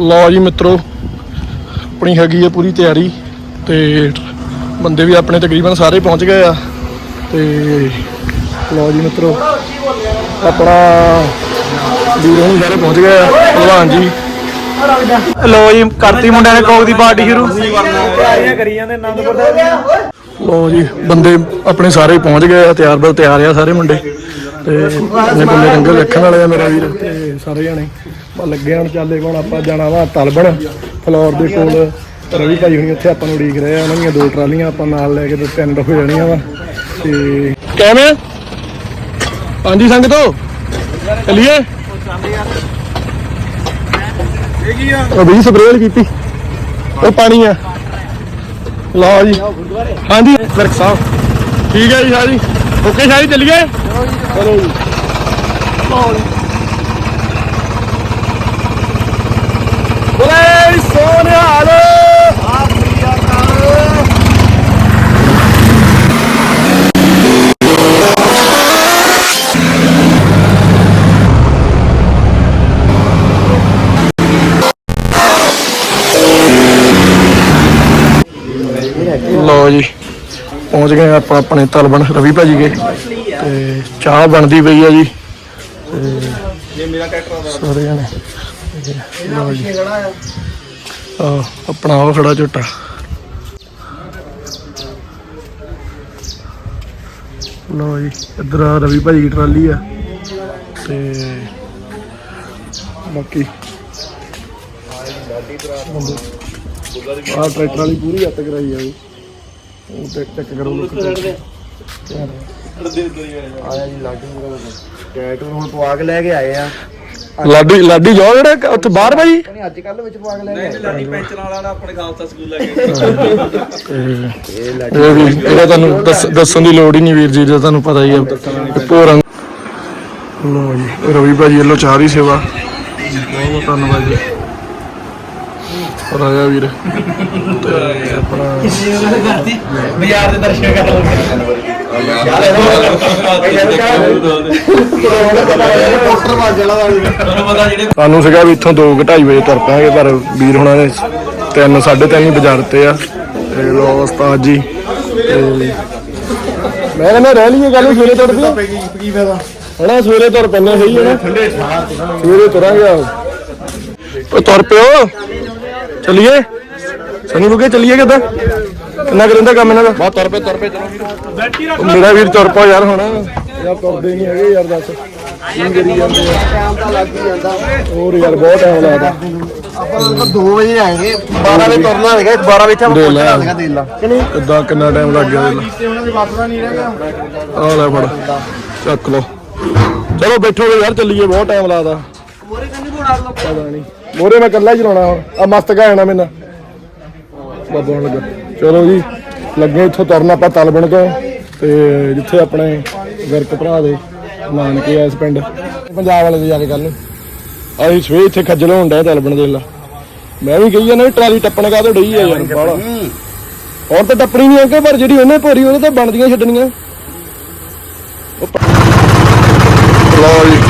ਲਓ ਜੀ ਮਿੱਤਰੋ ਆਪਣੀ ਹੈਗੀ ਹੈ ਪੂਰੀ ਤਿਆਰੀ ਤੇ ਬੰਦੇ ਵੀ ਆਪਣੇ ਤਕਰੀਬਨ ਸਾਰੇ ਪਹੁੰਚ ਗਏ ਆ ਤੇ ਲਓ ਜੀ ਮਿੱਤਰੋ ਆਪਣਾ ਵੀਰ ਸਾਰੇ ਪਹੁੰਚ ਗਏ ਆ ਭਲਵਾਨ ਜੀ। ਲੋ ਜੀ ਕਰਤੀ ਮੁੰਡਿਆਂ ਨੇ ਕੋਕ ਦੀ ਪਾਰਟੀ ਸ਼ੁਰੂ। ਲਓ ਜੀ ਬੰਦੇ ਆਪਣੇ ਸਾਰੇ ਪਹੁੰਚ ਗਏ ਆ ਤਿਆਰ ਬਰ ਤਿਆਰ ਆ ਸਾਰੇ ਮੁੰਡੇ ਤੇ ਇਹਨੇ ਬੰਦੇ ਰੰਗਲ ਰੱਖਣ ਵਾਲੇ ਆ ਮੇਰਾ ਵੀਰ ਤੇ ਸਾਰੇ ਜਣੇ। ਬਸ ਲੱਗੇ ਹੁਣ ਚੱਲੇ ਹੁਣ ਆਪਾਂ ਜਾਣਾ ਵਾ ਤਲਬਣ ਫਲੋਰ ਦੇ ਕੋਲ। ਰਵੀ ਭਾਈ ਹੁਣੀ ਉੱਥੇ ਆਪਾਂ ਨੂੰ ਉਡੀਕ ਰਹੇ ਆ, ਉਹਨਾਂ ਦੀਆਂ ਦੋ ਟਰਾਲੀਆਂ ਆਪਾਂ ਨਾਲ ਲੈ ਕੇ ਤੇ ਤਿੰਨ ਹੋ ਜਾਣੀਆਂ ਵਾ। ਤੇ ਕਿਵੇਂ? ਹਾਂਜੀ, ਸੰਗਤੋ? ਚੱਲੀਏ? ਇਹ ਕੀ ਆ ਉਹ ਵੀ ਸਪਰੇਅ ਕੀਤੀ। ਉਹ ਪਾਣੀ ਆ। ਲਓ ਜੀ। ਹਾਂਜੀ ਵਰਕ ਸਾਹਿਬ। ਠੀਕ ਹੈ ਜੀ ਸ਼ਾਹ ਜੀ ਓਕੇ ਸ਼ਾਹ ਜੀ ਚੱਲੀਏ? ਚਲੋ ਜੀ ਲਓ ਜੀ। ਬੋਲੇ ਸੋਨਿਹਾਲ ਲਓ ਜੀ, ਪਹੁੰਚ ਗਏ ਆਪਾਂ ਆਪਣੇ ਤਲਬਣ ਰਵੀ ਭਾਜੀ ਕੇ ਤੇ ਚਾਹ ਬਣਦੀ ਪਈ ਆ ਜੀ। ਤੇ ਜੇ ਮੇਰਾ ਟਰੈਕਟਰ ਸਾਰੇ ਜਣੇ। ਤੇ ਲਓ ਜੀ। ਆ ਆਪਣਾ ਉਹ ਖੜਾ ਝੋਟਾ। ਲਓ ਜੀ ਇੱਧਰ ਆ ਰਵੀ ਭਾਜੀ ਦੀ ਟਰਾਲੀ ਆ। ਤੇ ਬਾਕੀ ਆ ਟਰੈਕਟਰ ਵਾਲੀ ਪੂਰੀ ਹੱਤ ਕਰਾਈ ਆ ਜੀ ਉਹ ਤੇ ਚੈੱਕ ਕਰੋ ਲੋਕ। ਆਇਆ ਜੀ ਲਾਡੀ ਟੈਟੂ ਹੁਣ ਪਵਾ ਕੇ ਲੈ ਕੇ ਆਏ ਆ। ਲਾਡੀ ਲਾਡੀ ਜੋ ਜਿਹੜਾ ਉੱਥੇ ਬਾਹਰ ਭਾਈ ਨਹੀਂ ਅੱਜ ਕੱਲ ਵਿੱਚ ਪਵਾ ਕੇ ਲੈ ਕੇ ਆਏ ਲਾਡੀ ਪੈਂਚਰ ਵਾਲਾ ਨਾ ਆਪਣੇ ਖਾਲਸਾ ਸਕੂਲ ਲੈ ਕੇ ਇਹ ਲਾਡੀ ਇਹ ਵੀ ਇਹਦਾ ਤੁਹਾਨੂੰ ਦੱਸ- ਦੱਸਣ ਦੀ ਲੋੜ ਹੀ ਨਹੀਂ ਵੀਰ ਜੀ ਜੇ ਤੁਹਾਨੂੰ ਪਤਾ ਹੀ ਹੈ ਪੂਰਾ ਲੋ ਜੀ ਰਵੀ ਭਾਜੀ ਵੱਲੋਂ ਚਾਹ ਦੀ ਸੇਵਾ। ਬਹੁਤ ਬਹੁਤ ਧੰਨਵਾਦ ਜੀ। ਰਾਜਾ ਵੀਰ। ਤੇ ਆਪਣਾ ਬਾਜ਼ਾਰ ਦੇ ਦਰਸ਼ਨ ਕਰ ਜਾਣਾ ਤੁਹਾਨੂੰ ਸੀਗਾ ਵੀ ਇੱਥੋਂ 2:30 ਵਜੇ ਤੁਰ ਪਾਂਗੇ ਪਰ ਵੀਰ ਹੁਣਾਂ ਨੇ 3 3:30 ਹੀ ਵਜਾ ਆ। ਤੇ ਲੋ ਉਸਤਾਦ ਜੀ ਮੈਂ ਕਹਿੰਦਾ ਰਹਿ ਲਈਏ ਗੱਲ, ਸਵੇਰੇ ਤੁਰਦੀ ਕੀ ਫਾਇਦਾ ਹਣਾ, ਸਵੇਰੇ ਤੁਰ ਪੈਣਾ ਸਹੀ ਹੈ ਨਾ? ਸਵੇਰੇ ਤੁਰਾਂਗੇ ਆਓ ਤੁਰ ਪਿਓ, ਚਲਿਏ। ਸਾਨੂੰ ਰੁਕੇ ਚਲਿਏ ਕਿੱਦਾਂ? ਕਿੰਨਾ ਕਰਿੰਦਾ ਕੰਮ ਇਹਨਾਂ ਦਾ। ਬਾ ਤੁਰ ਪਏ ਤੁਰ ਪਏ ਚਲੋ। ਵੀਰ ਮੇਰਾ ਵੀਰ ਤੁਰ ਪਾ ਯਾਰ ਹੁਣ। ਯਾਰ ਤੁਰਦੇ ਨਹੀਂ ਹੈਗੇ ਯਾਰ ਦੱਸ। ਕੀ ਕਰੀ ਜਾਂਦੇ ਆ ਟਾਈਮ ਤਾਂ ਲੱਗ ਹੀ ਜਾਂਦਾ। ਹੋਰ ਯਾਰ ਬਹੁਤ ਟਾਈਮ ਲੱਗਦਾ। ਆਪਾਂ ਤਾਂ 2 ਵਜੇ ਆਏਗੇ। 12 ਵਜੇ ਤੁਰਨਾ ਹੈਗਾ 12 ਵਜੇ ਦੇ ਲੈ। ਪਹੁੰਚਣਾ ਹੈਗਾ ਦੇ ਲਾ। ਕਿੱਦਾਂ ਕਿੰਨਾ ਟਾਈਮ ਲੱਗ ਗਿਆ ਦੇਖ ਤੇ ਉਹਨਾਂ ਦੇ ਵਾਪਰਾ ਨਹੀਂ ਰਹਿਗਾ ਲੈ ਆ ਲੈ ਫੜ। ਚੱਕ ਲੋ ਚਲੋ ਬੈਠੋ ਯਾਰ ਚੱਲੀਏ ਬਹੁਤ ਟਾਈਮ ਲੱਗਦਾ। ਮੋਰੇ ਕੰਨੀ ਘੋੜਾ ਲੋ ਪਤਾ ਨਹੀਂ ਮੋਰੇ ਮੈਂ ਇਕੱਲਾ ਹੀ ਚਲਾਉਣਾ ਹੁਣ। ਆ ਮਸਤ ਗਾ ਜਾਣਾ ਮੈਨਾਂ। ਬਾਬਾ ਹੁਣ ਲੱਗਾ। ਚਲੋ ਜੀ, ਲੱਗੇ ਇੱਥੋਂ ਤੁਰਨ ਆਪਾਂ ਤਲਬਣ ਤੋਂ ਤੇ ਜਿੱਥੇ ਆਪਣੇ ਗਰਕ ਭਰਾ ਦੇ ਨਾਨਕੇ ਆ ਇਸ ਪਿੰਡ। ਪੰਜਾਬ ਵਾਲੇ ਦੇ ਜਾ ਕੇ ਕੱਲ ਨੂੰ ਅਸੀਂ ਸਵੇਰ ਇੱਥੇ ਖੱਜਲ ਹੋਣ ਡਿਆ ਤਲਬਣ ਦੇ ਲਾ। ਮੈਂ ਵੀ ਕਹੀ ਜਾਂਦਾ ਵੀ ਟਰਾਲੀ ਟੱਪਣ ਕਾ ਤੋਂ ਡਈ ਆ ਯਾਰ, ਬਾਹਲਾ। ਹੋਰ ਤਾਂ ਟੱਪਣੀ ਨਹੀਂ ਅੱਗੇ ਪਰ ਜਿਹੜੀ ਉਹਨੇ ਭੋਰੀ, ਉਹਦੇ ਤਾਂ ਬਣਦੀਆਂ ਛੱਡਣੀਆਂ। ਲਓ ਜੀ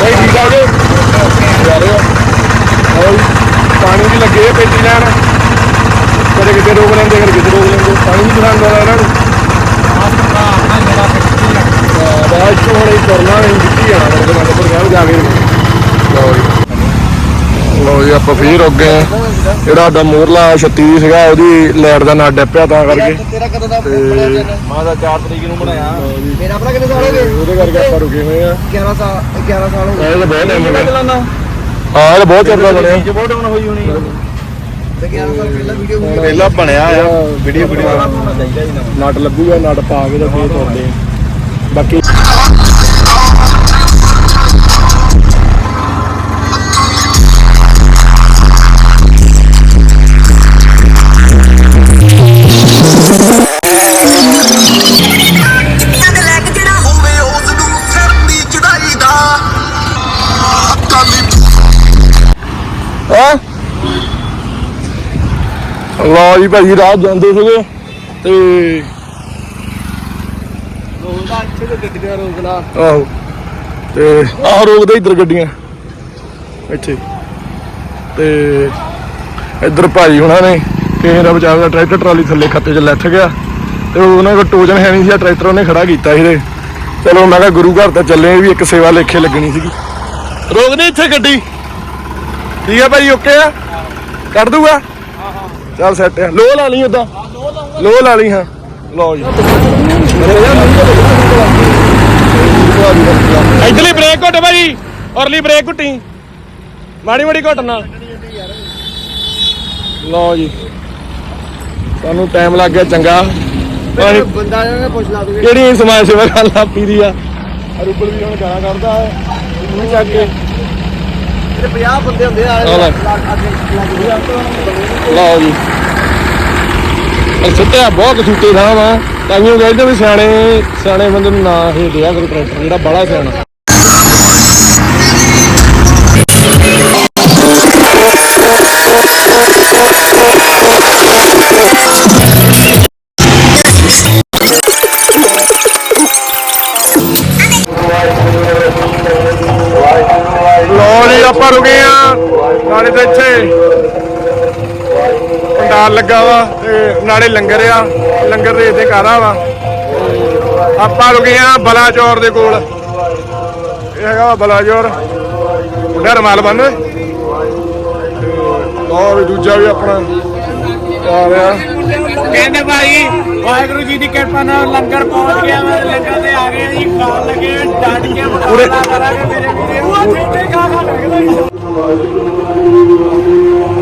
ਬਾਈ ਠੀਕ ਆ ਜੀ ਜਾ ਰਹੇ ਹੋ ਹੋਰ ਪਾਣੀ ਵੀ ਲੱਗੇ ਆ ਪੇਟੀ ਲੈਣ ਕਦੇ ਕਿਤੇ ਰੋਕ ਲੈਂਦੇ ਕਦੇ ਕਿਤੇ ਰੋਕ ਲੈਂਦੇ ਪਾਣੀ ਵੀ ਪਸੰਦ ਆਉਂਦਾ ਇਹਨਾਂ ਨੂੰ ਹਾਂ, ਬਾਅਦ ਚ ਹੁਣ ਇਹ ਕਰਨਾ ਨਹੀਂ ਦਿੱਤੀ ਜਾਣਾ ਮੇਰੇ ਕੋਲ ਨੰਬਰ ਗਿਆ ਜਾ ਕੇ ਲਓ ਜੀ ਲਓ ਜੀ ਆਪਾਂ ਫੇਰ ਰੁਕ ਗਏ ਆ। ਜਿਹੜਾ ਸਾਡਾ ਮੋਰਲਾ 36 ਸੀਗਾ ਉਹਦੀ ਲਾਈਟ ਦਾ ਨਾ ਡੱਪਿਆ ਤਾਂ ਕਰਕੇ। ਤੇਰਾ ਕਦੋਂ ਦਾ ਬਣਿਆ ਜਨ ਮਾਂ ਦਾ 4 ਤਰੀਕ ਨੂੰ ਬਣਾਇਆ। ਮੇਰਾ ਆਪਣਾ ਕਿੰਨੇ ਸਾਲ ਹੋ ਤੇ ਗਏ? ਉਹਦੇ ਕਰਕੇ ਆਪਾਂ ਰੁਕੇ ਹੋਏ ਆ। 11 ਸਾਲ 11 ਸਾਲ ਹੋ ਗਏ। ਇਹ ਤਾਂ ਬਹੁਤ ਟਾਈਮ ਹੋ ਗਿਆ। ਚਲਾਉਂਦਾ ਹਾਂ ਇਹ ਤਾਂ ਬਹੁਤ ਚਿਰ ਦਾ ਬਣਿਆ। ਜੇ ਬਹੁਤ ਡਾਊਨ ਹੋਈ ਹੋਣੀ। ਤੇ 11 ਸਾਲ ਪਹਿਲਾਂ ਵੀਡੀਓ ਪਹਿਲਾਂ ਬਣਿਆ ਆ। ਵੀਡੀਓ ਵੀਡੀਓ ਹੋਣਾ ਚਾਹੀਦਾ ਜੀ ਨਾ। ਨਟ ਲੱਗੂਗਾ ਨਟ ਪਾ ਕੇ ਤਾਂ ਫੇਰ ਤੁਰਦੇ ਆ। ਬਾਕੀ ਲਓ ਜੀ ਭਾਜੀ ਰਾਤ ਜਾਂਦੇ ਸੀਗੇ ਤੇ ਇੱਥੇ ਤੇ ਗੱਡੀਆਂ ਆਹੋ ਤੇ ਆਹ ਰੋਕਦੇ ਇੱਧਰ ਗੱਡੀਆਂ ਇੱਥੇ। ਤੇ ਇੱਧਰ ਭਾਜੀ ਉਹਨਾਂ ਨੇ ਕਿਸੇ ਦਾ ਦਾ ਟਰੈਕਟਰ ਟਰਾਲੀ ਥੱਲੇ ਖੱਤੇ 'ਚ ਲੱਥ ਗਿਆ। ਤੇ ਉਹਨਾਂ ਕੋਲ ਟੋਜਨ ਹੈ ਨਹੀਂ ਸੀ ਟਰੈਕਟਰ ਉਹਨੇ ਖੜਾ ਕੀਤਾ ਸੀ ਤੇ ਚਲੋ ਮੈਂ ਕਿਹਾ ਗੁਰੂ ਘਰ ਤਾਂ ਚੱਲੇ ਵੀ ਇੱਕ ਸੇਵਾ ਲੇਖੇ ਲੱਗਣੀ ਸੀਗੀ। ਰੋਕਦੇ ਇੱਥੇ ਗੱਡੀ? ਠੀਕ ਆ ਭਾਈ ਓਕੇ ਆ? ਕੱਢ ਦੂਗਾ ਚੱਲ ਸੈੱਟ ਆ। ਲੋ ਲਾ ਲਈ ਉਦਾਂ ਲੋ ਲਾ ਲਈ ਹਾਂ। ਲਓ ਜੀ। ਇਧਰਲੀ ਬ੍ਰੇਕ ਘੁੱਟ ਭਾਈ ਔਰਲੀ ਬ੍ਰੇਕ ਘੁੱਟੀ। ਮਾੜੀ ਮਾੜੀ ਘੁੱਟ ਨਾ ਲਓ ਜੀ। ਸਾਨੂੰ ਟਾਈਮ ਲੱਗ ਗਿਆ ਚੰਗਾ। ਬੰਦਾ ਜਿਹੜਾ ਪੁੱਛ ਲਾ ਦੂਗੇ ਕਿਹੜੀ ਸਮਾਜ ਸੇਵਾ ਕਰਨ ਲੱਗ ਪਈ ਦੀ ਆ? ਰੂਬਲ ਵੀ ਹੁਣ ਗਾਣਾ ਕੱਢਦਾ ਹੈ। ਮੂੰਹ ਚੱਕ ਕੇ। ਤੇ 50 ਬੰਦੇ ਹੁੰਦੇ ਆ। ਲਓ। ਜੀ। ਇਹ ਬਹੁਤ ਸੁੱਤੇ ਥਾਂ ਵਾ। ਤਾਈਓ ਕਹਿੰਦੇ ਵੀ ਸਿਆਣੇ ਸਿਆਣੇ ਬੰਦੇ ਨੂੰ ਨਾ ਇਹ ਦਿਆ ਕਰੋ ਟਰੈਕਟਰ ਜਿਹੜਾ ਬੜਾ ਸਿਆਣਾ। ਆਪਾਂ ਰੁਕੇ ਆ। ਨਾਲੇ ਤੇ ਇੱਥੇ ਪੰਡਾਲ ਲੱਗਾ ਵਾ ਤੇ ਨਾਲੇ ਲੰਗਰ ਆ। ਲੰਗਰ ਦੇ ਇੱਥੇ ਕਾਰਾ ਵਾ। ਆਪਾਂ ਰੁਕੇ ਆ ਬਲਾਚੌਰ ਦੇ ਕੋਲ। ਇਹ ਹੈਗਾ ਵਾ ਬਲਾਚੌਰ। ਰਮਾਲ ਬੰਨ ਵੀ ਦੂਜਾ ਵੀ ਆਪਣਾ ਆ ਰਿਹਾ। ਕਹਿੰਦੇ ਭਾਈ ਵਾਹਿਗੁਰੂ ਜੀ ਦੀ ਕਿਰਪਾ ਨਾਲ ਲੰਗਰ ਪਹੁੰਚ ਗਿਆ ਮੈਂ ਲੰਗਰ ਤੇ ਆ ਗਏ ਜੀ ਖਾਣ ਲੱਗੇ ਡਾਂਟ ਕੇ ਕਰਾਂਗੇ ਮੇਰੇ ਉਹ ਜੀ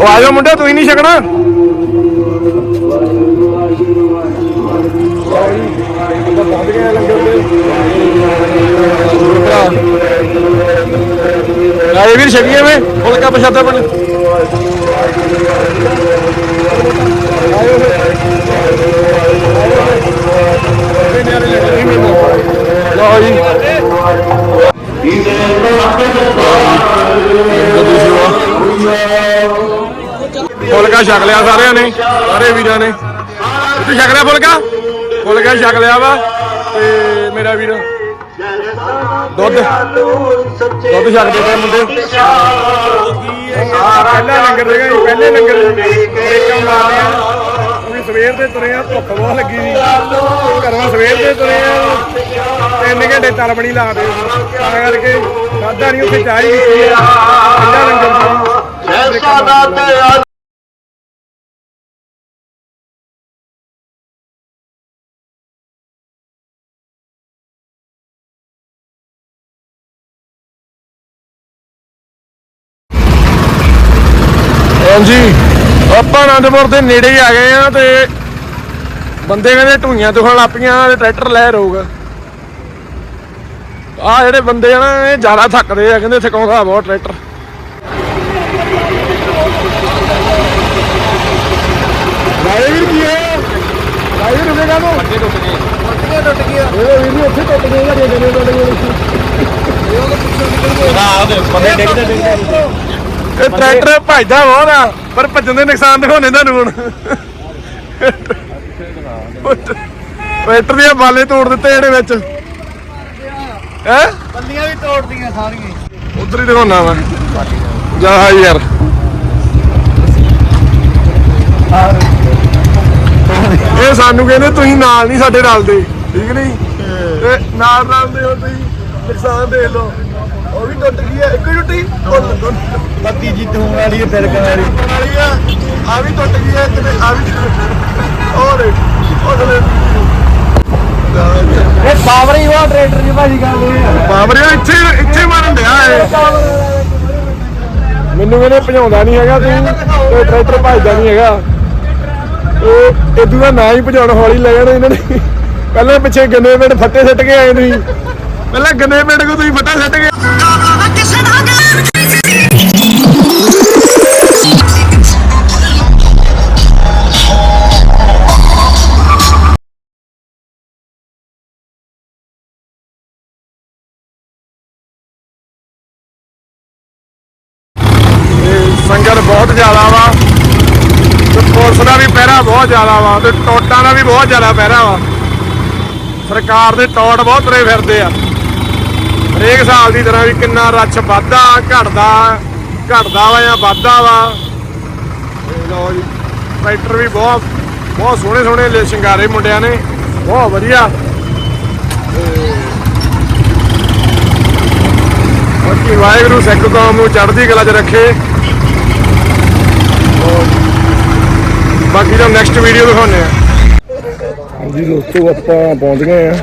ਆ ਜਾਓ ਮੁੰਡਾ ਤੂੰ ਹੀ ਨਹੀਂ ਛਕਣਾ। ਆਏ ਵੀਰ ਛਕੀਏ ਵੇ ਫੁਲਕਾ ਪਛਾਤਾ ਬਣ। ਲਓ ਫੁਲਕਾ ਛਕ ਲਿਆ ਸਾਰਿਆਂ ਨੇ, ਸਾਰੇ ਵੀਰਾਂ ਨੇ। ਤੁਸੀਂ ਛਕ ਲਿਆ ਫੁਲਕਾ? ਫੁਲਕਾ ਛਕ ਲਿਆ ਵਾ। ਤੇ ਮੇਰਾ ਵੀਰ, ਦੁੱਧ ਦੁੱਧ ਛਕਦੇ ਪਏ ਮੁੰਡੇ। ਪਹਿਲਾ ਲੰਗਰ ਦੇਗਾ ਜੀ ਪਹਿਲੇ ਲੰਗਰ ਬ੍ਰੇਕਾਂ ਮਾਰਦੇ ਆ। ਅਸੀਂ ਸਵੇਰ ਦੇ ਤੁਰੇ ਆ ਭੁੱਖ ਬਹੁਤ ਲੱਗੀ ਸੀ। ਘਰੋਂ ਸਵੇਰ ਦੇ ਤੁਰੇ ਆ। ਤਿੰਨ ਘੰਟੇ ਤਲਬਣੀ ਲਾ ਦੇ ਤਾਂ ਕਰਕੇ ਖਾਧਾ ਨਹੀਂ ਉੱਥੇ ਚਾਹ ਹੀ ਆ ਪਹਿਲਾ ਲੰਗਰ ਸੀ। ਹਾਂਜੀ। ਆਪਾਂ ਆਨੰਦਪੁਰ ਦੇ ਨੇੜੇ ਹੀ ਆ ਗਏ ਆ ਤੇ ਬੰਦੇ ਕਹਿੰਦੇ ਢੂਈਆਂ ਦੁਖਣ ਲੱਪੀਆਂ ਤੇ ਟਰੈਕਟਰ ਲੈ ਰੋਗ। ਆ ਜਿਹੜੇ ਬੰਦੇ ਆ ਨਾ ਇਹ ਜ਼ਿਆਦਾ ਥੱਕਦੇ ਆ ਕਹਿੰਦੇ ਥਕਾਉਂਦਾ ਬਹੁਤ ਟਰੈਕਟਰ। ਲਾਏ ਵੀਰ ਕੀ ਹੈ ਲਾਏ ਵੀਰ ਰੁਕੇਗਾ ਤੂੰ ਪੱਟੇ ਟੁੱਟ ਗਏ। ਪੱਟੇ ਟੁੱਟ ਗਏ ਇਹ ਵੀਰ ਵੀ ਉੱਥੇ ਟੁੱਟ ਗਏ ਜਿਹੜੇ ਜਿਹੜੇ ਟੁੱਟ ਗਏ। ਇਹ ਟਰੈਕਟਰ ਭਜਦਾ ਬਹੁਤ ਆ ਪਰ ਭੱਜਣ ਦੇ ਨੁਕਸਾਨ ਦਿਖਾਉਣੇ ਤੁਹਾਨੂੰ ਹੁਣ। ਟਰੈਕਟਰ ਦੀਆਂ ਬਾਲੇ ਤੋੜ ਦਿੱਤੇ ਜਿਹੜੇ ਵਿੱਚ। ਹੈ? ਬੰਦੀਆਂ ਵੀ ਤੋੜਦੀਆਂ ਸਾਰੀਆਂ ਉਧਰ ਹੀ ਦਿਖਾਉਣਾ ਵਾ। ਜਾ ਯਾਰ। ਇਹ ਸਾਨੂੰ ਕਹਿੰਦੇ ਤੁਸੀਂ ਨਾਲ ਨਹੀਂ ਸਾਡੇ ਰਲਦੇ ਠੀਕ ਨਹੀਂ? ਤੇ ਨਾਲ ਰਲਦੇ ਹੋ ਤੁਸੀਂ ਨੁਕਸਾਨ ਦੇਖ ਲਓ। ਉਹ ਵੀ ਟੁੱਟ ਗਈ ਹੈ। ਇੱਕ ਹੀ ਟੁੱਟੀ? ਉਹ ਬੱਤੀ ਜੀ ਹੋਣ ਵਾਲੀ ਹੈ ਤਿਲਕਣ ਵਾਲੀ ਵਾਲੀ ਆ ਆ ਵੀ ਟੁੱਟ ਗਈ ਹੈ ਕਿਤੇ ਆ ਵੀ ਉਹ ਦੇ ਉਹ ਦੇ ਇਹ ਪਾਵਰ ਹੀ ਉਹ ਟਰੈਕਟਰ ਦੀ ਭਾਜੀ ਗੱਲ ਇਹ ਬਾਬਰੇ ਇੱਥੇ ਇੱਥੇ ਮਾਰਨ ਡਿਆ ਏ ਮੈਨੂੰ ਕਹਿੰਦੇ ਭਜਾਉਂਦਾ ਨਹੀਂ ਹੈਗਾ ਤੂੰ ਤੇ ਟਰੈਕਟਰ ਭਜਦਾ ਨਹੀਂ ਹੈਗਾ। ਉਹ ਇਦੋਂ ਦਾ ਨਾਂ ਹੀ ਭਜਾਉਣ ਹੌਲੀ ਲੈ ਜਾਣਾ ਇਹਨਾਂ ਨੇ। ਪਹਿਲਾਂ ਪਿੱਛੇ ਗੰਨੇ ਪਿੰਡ ਫੱਟੇ ਸੱਟ ਕੇ ਆਏ ਤੁਸੀਂ। ਪਹਿਲਾਂ ਗੰਨੇ ਪਿੰਡ ਕੋ ਤੁਸੀਂ ਫੱਟਾ ਸੱਟ ਕੇ ਬਹੁਤ ਜ਼ਿਆਦਾ ਵਾ ਤੇ ਟੋਟਾਂ ਦਾ ਵੀ ਬਹੁਤ ਜ਼ਿਆਦਾ ਪਹਿਰਾ ਵਾ। ਸਰਕਾਰ ਦੇ ਟੋਟ ਬਹੁਤ ਤੁਰੇ ਫਿਰਦੇ ਆ। ਹਰੇਕ ਸਾਲ ਦੀ ਤਰ੍ਹਾਂ ਵੀ ਕਿੰਨਾ ਰੱਛ ਵੱਧਦਾ, ਘਟਦਾ ਘਟਦਾ ਵਾ ਜਾਂ ਵੱਧਦਾ ਵਾ। ਤੇ ਜੀ, ਟਰੈਕਟਰ ਵੀ ਬਹੁਤ ਬਹੁਤ ਸੋਹਣੇ ਸੋਹਣੇ ਲੈ ਸ਼ਿੰਗਾਰੇ ਮੁੰਡਿਆਂ ਨੇ, ਬਹੁਤ ਵਧੀਆ। ਬਾਕੀ ਵਾਹਿਗੁਰੂ ਸਿੱਖ ਕੌਮ ਨੂੰ ਚੜ੍ਹਦੀ ਕਲਾ 'ਚ ਰੱਖੇ। ਬਾਕੀ ਦਾ ਨੈਕਸਟ ਵੀਡੀਓ ਦਿਖਾਉਂਦੇ ਆ। ਹਾਂਜੀ ਦੋਸਤੋ, ਆਪਾਂ ਪਹੁੰਚ ਗਏ ਆ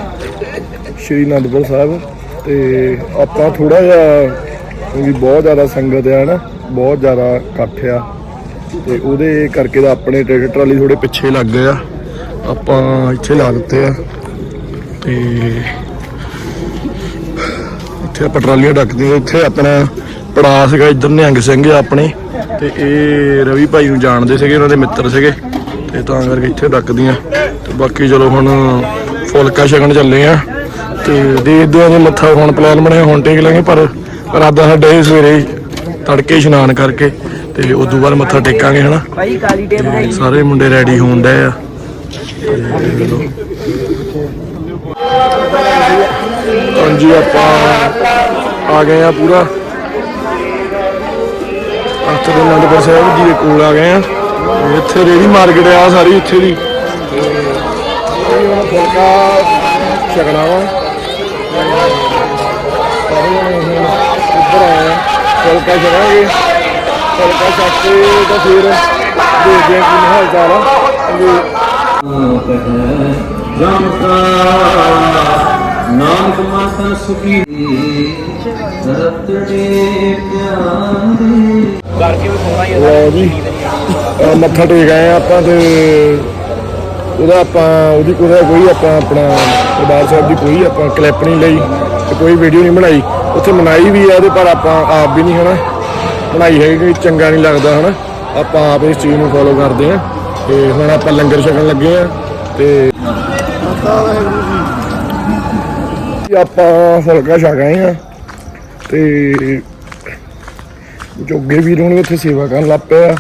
ਸ਼੍ਰੀ ਅਨੰਦਪੁਰ ਸਾਹਿਬ ਤੇ ਆਪਾਂ ਥੋੜਾ ਜਿਹਾ ਕਿਉਂਕਿ ਬਹੁਤ ਜ਼ਿਆਦਾ ਸੰਗਤ ਆ ਨਾ, ਬਹੁਤ ਜ਼ਿਆਦਾ ਇਕੱਠ ਆ ਤੇ ਉਹਦੇ ਕਰਕੇ ਦਾ ਆਪਣੇ ਟਰੈਕਟਰ ਟਰਾਲੀ ਥੋੜੇ ਪਿੱਛੇ ਲੱਗ ਗਏ ਆ। ਆਪਾਂ ਇੱਥੇ ਲਾ ਦਿੱਤੇ ਆ ਤੇ ਇੱਥੇ ਆਪਾਂ ਟਰਾਲੀਆਂ ਡੱਕਦੇ ਇੱਥੇ ਆਪਣਾ ਪੜਾ ਸੀਗਾ ਇੱਧਰ ਨਿਹੰਗ ਸਿੰਘ ਆਪਣੇ ਤੇ ਇਹ ਰਵੀ ਭਾਈ ਨੂੰ ਜਾਣਦੇ ਸੀਗੇ ਉਹਨਾਂ ਦੇ ਮਿੱਤਰ ਸੀਗੇ ਤੇ ਤਾਂ ਕਰਕੇ ਇੱਥੇ ਡੱਕਦੀਆਂ। ਤੇ ਬਾਕੀ ਚਲੋ ਹੁਣ ਫੁਲਕਾ ਛਕਣ ਚੱਲੇ ਆ। ਤੇ ਦੇਖਦੇ ਆ ਜੇ ਮੱਥਾ ਹੁਣ ਪਲਾਨ ਬਣਿਆ ਹੁਣ ਟੇਕ ਲਾਂਗੇ ਪਰ ਇਰਾਦਾ ਸਾਡਾ ਇਹ ਸਵੇਰੇ ਤੜਕੇ ਇਸ਼ਨਾਨ ਕਰਕੇ ਤੇ ਉਦੋਂ ਬਾਅਦ ਮੱਥਾ ਟੇਕਾਂਗੇ ਹਨਾ? ਤੇ ਸਾਰੇ ਮੁੰਡੇ ਰੈਡੀ ਹੋਣ ਡਏ ਆ। ਤੇ। ਹਾਂਜੀ ਆਪਾਂ ਆ ਗਏ ਆ ਪੂਰਾ। ਅਖਤਰ ਅਨੰਦਪੁਰ ਸਾਹਿਬ ਜੀ ਦੇ ਕੋਲ ਆ ਗਏ ਆ। ਇੱਥੇ ਰੇੜੀ ਮਾਰਕੀਟ ਆ ਸਾਰੀ ਇੱਥੇ ਦੀ। ਫੁਲਕਾ ਛਕਣਾ ਵਾ ਸਾਰੇ ਇੱਧਰ ਆਏ ਆ ਫੁਲਕਾ ਛਕਾਂਗੇ ਫੁਲਕਾ ਛਕ ਕੇ ਤਾਂ ਫਿਰ ਦੇਖਦੇ ਆ ਕੀ ਹਾਲ ਚਾਲ ਆ ਤੇ ਰਾਮ ਕਾ ਨਾਨਕ ਮਾਤਾ ਸੁਖੀ ਰਤਨੇ ਪਿਆਰੇ ਲਓ ਜੀ ਮੱਥਾ ਟੇਕ ਆਏ ਆਪਾਂ ਤੇ ਉਹਦਾ ਆਪਾਂ ਉਹਦੀ ਕੋਈ ਕੋਈ ਆਪਾਂ ਆਪਣਾ ਦਰਬਾਰ ਸਾਹਿਬ ਦੀ ਕੋਈ ਆਪਾਂ ਕਲਿੱਪ ਨਹੀਂ ਲਈ ਤੇ ਕੋਈ ਵੀਡੀਓ ਨਹੀਂ ਬਣਾਈ। ਉੱਥੇ ਮਨਾਈ ਵੀ ਆ ਉਹਦੇ ਪਰ ਆਪਾਂ ਆਪ ਵੀ ਨਹੀਂ ਹਨਾ। ਬਣਾਈ ਹੈਗੀ ਕਿ ਚੰਗਾ ਨਹੀਂ ਲੱਗਦਾ ਹਨਾ। ਆਪਾਂ ਆਪ ਇਸ ਚੀਜ਼ ਨੂੰ ਫੋਲੋ ਕਰਦੇ ਆ। ਤੇ ਹੁਣ ਆਪਾਂ ਲੰਗਰ ਛਕਣ ਲੱਗੇ ਆ ਤੇ ਆਪਾਂ ਫੁਲਕਾ ਛਕ ਆਏ ਆ। ਤੇ ਜੋਗੇ ਵੀਰ ਹੁਣ ਇੱਥੇ ਸੇਵਾ ਕਰਨ ਲੱਗ ਪਿਆ